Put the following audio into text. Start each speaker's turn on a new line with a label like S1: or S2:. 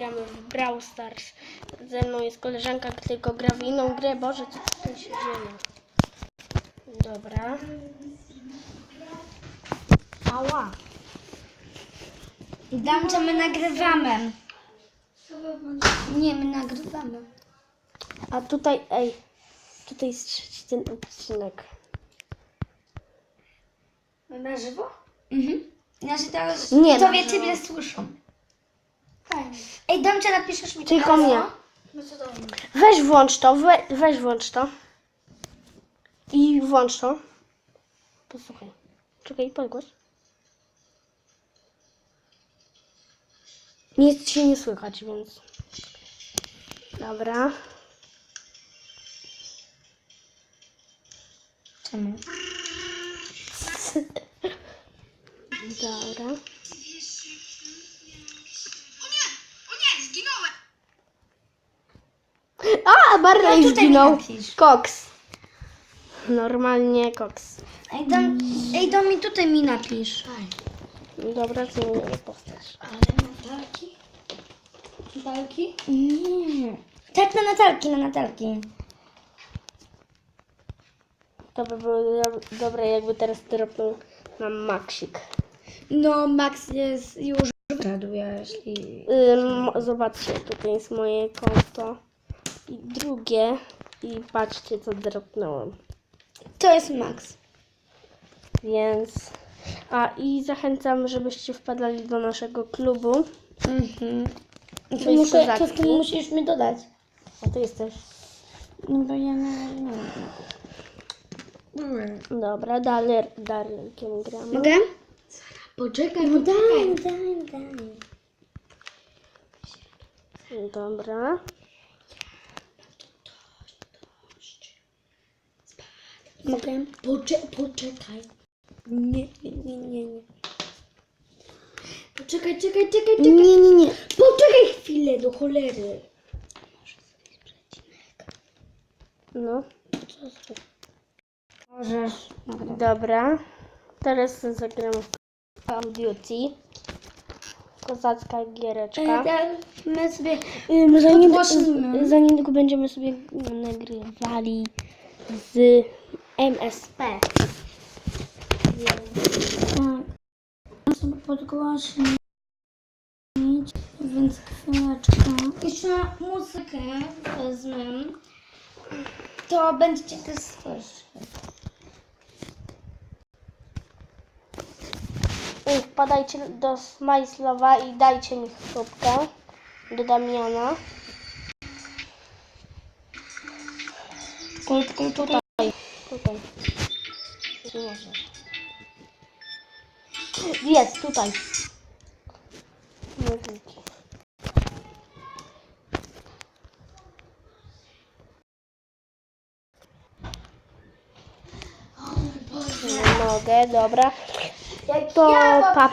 S1: Gramy w Brawl Stars. Ze mną jest koleżanka, tylko gra w inną grę. Boże, co tutaj się dzieje? Dobra. Ała.
S2: Dam, że my nagrywamy. Nie, my nagrywamy.
S1: A tutaj, ej, tutaj jest trzeci ten odcinek.
S2: Na żywo? Mhm. Znaczy teraz
S1: Nie,
S2: tobie
S1: żywo.
S2: ciebie słyszą. Fajnie. Ej, Damcia, napiszesz mi
S1: Tylko
S2: teraz,
S1: mnie.
S2: no? No co do mnie.
S1: Weź włącz to, we, weź włącz to. I włącz to. Posłuchaj. Czekaj, podgłos. Nic się nie słychać, więc... Dobra.
S2: Czemu?
S1: Dobra. A, Barley
S2: No tutaj
S1: zginął.
S2: mi napisz.
S1: Koks. Normalnie koks.
S2: Ej, dam, ej, dam mi tutaj mi napisz.
S1: Dobra, zmienię postać.
S2: Ale Natalki? Natalki? Nie. Tak, na Natalki, na Natalki.
S1: To by było do- dobre, jakby teraz dropnął nam Maxik.
S2: No, Max jest już raduje, jeśli...
S1: Ym, zobaczcie, tutaj jest moje konto. I drugie. I patrzcie, co dropnąłem.
S2: To jest Max.
S1: Więc... A i zachęcam, żebyście wpadali do naszego klubu.
S2: Mhm. To,
S1: jest
S2: muszę, to,
S1: kozacki.
S2: to musisz mi dodać.
S1: A to jesteś.
S2: No bo ja nie... nie.
S1: Dobra, dalej, Darkiem gramy.
S2: Mogę? Poczekaj, no daj, daj, daj.
S1: Dobra.
S2: Mogę? Pocze poczekaj. Nie, nie, nie, nie, nie. Poczekaj, czekaj, czekaj, czekaj.
S1: Nie, nie, nie.
S2: Poczekaj chwilę, do cholery.
S1: No,
S2: Możesz.
S1: dobra. Teraz zagramy w Duty. Kozacka giereczka.
S2: My sobie...
S1: Ym, za, niedługo,
S2: podgłosimy.
S1: za niedługo będziemy sobie nagrywali z MSP.
S2: Więc sobie podgłośnić, więc chwileczkę. Jeszcze muzykę wezmę. To będziecie też słyszeć.
S1: Wpadajcie do Smajslowa i dajcie mi chrupkę do Damiana.
S2: Tylko tutaj.
S1: Tutaj. Jest, tutaj. Widzi. Nie mogę, dobra. To pa